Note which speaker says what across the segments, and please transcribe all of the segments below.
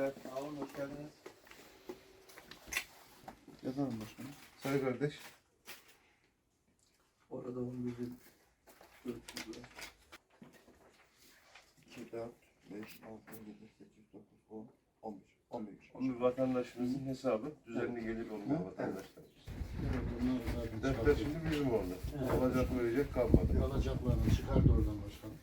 Speaker 1: Sağ olun, hoş geldiniz.
Speaker 2: Yazalım başkanım. Sayı kardeş.
Speaker 1: Orada 11 bin 400 lira.
Speaker 2: 2, 4, 5, 6, 7, 8, 9, 10, 11. 11.
Speaker 3: Onu vatandaşımızın hesabı düzenli gelir olmuyor
Speaker 2: Evet.
Speaker 3: vatandaşlar.
Speaker 4: Evet,
Speaker 3: Defter şimdi bizim orada.
Speaker 4: Evet.
Speaker 3: Alacak verecek kalmadı.
Speaker 4: Alacaklarını çıkardı oradan başkanım.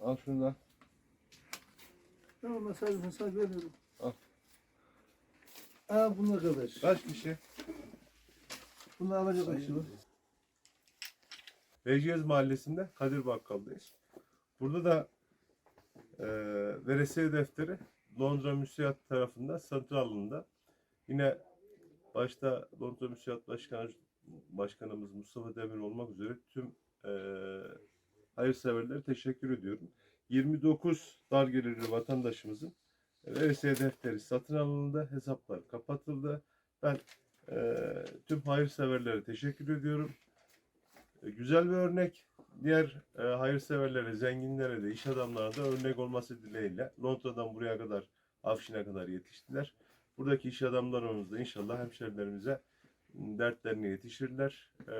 Speaker 3: Al şunu da.
Speaker 1: tamam sadece hesap veriyorum.
Speaker 3: Al.
Speaker 1: Aa bu ne kadar?
Speaker 3: Kaç kişi?
Speaker 1: Bunu alacak aşırı.
Speaker 3: Beyciğiz Mahallesi'nde Kadir Bakkal'dayız. Burada da e, veresiye defteri Londra Müsiyat tarafından satın alındı. Yine başta Londra Müsiyat Başkanı, Başkanımız Mustafa Demir olmak üzere tüm e, hayırseverlere teşekkür ediyorum. 29 dar gelirli vatandaşımızın veresiye defteri satın alındı, hesaplar kapatıldı. Ben e, tüm hayırseverlere teşekkür ediyorum. E, Güzel bir örnek. Diğer e, hayırseverlere, zenginlere de, iş adamlarına da örnek olması dileğiyle Londra'dan buraya kadar, Afşin'e kadar yetiştiler. Buradaki iş adamlarımız da inşallah hemşerilerimize dertlerine yetişirler. E,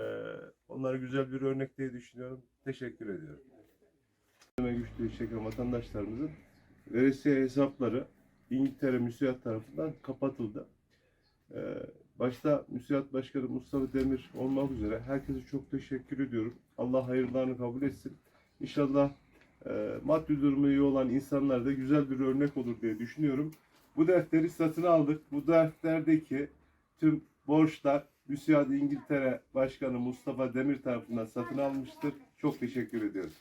Speaker 3: onlara güzel bir örnek diye düşünüyorum. Teşekkür ediyorum. Güçlüğü çeken vatandaşlarımızın veresiye hesapları İngiltere Müsiyat tarafından kapatıldı. Ee, başta Müsiyat Başkanı Mustafa Demir olmak üzere herkese çok teşekkür ediyorum. Allah hayırlarını kabul etsin. İnşallah e, maddi durumu iyi olan insanlar da güzel bir örnek olur diye düşünüyorum. Bu defteri satın aldık. Bu defterdeki tüm borçlar Müsiyat İngiltere Başkanı Mustafa Demir tarafından satın almıştır. Çok teşekkür ediyorum.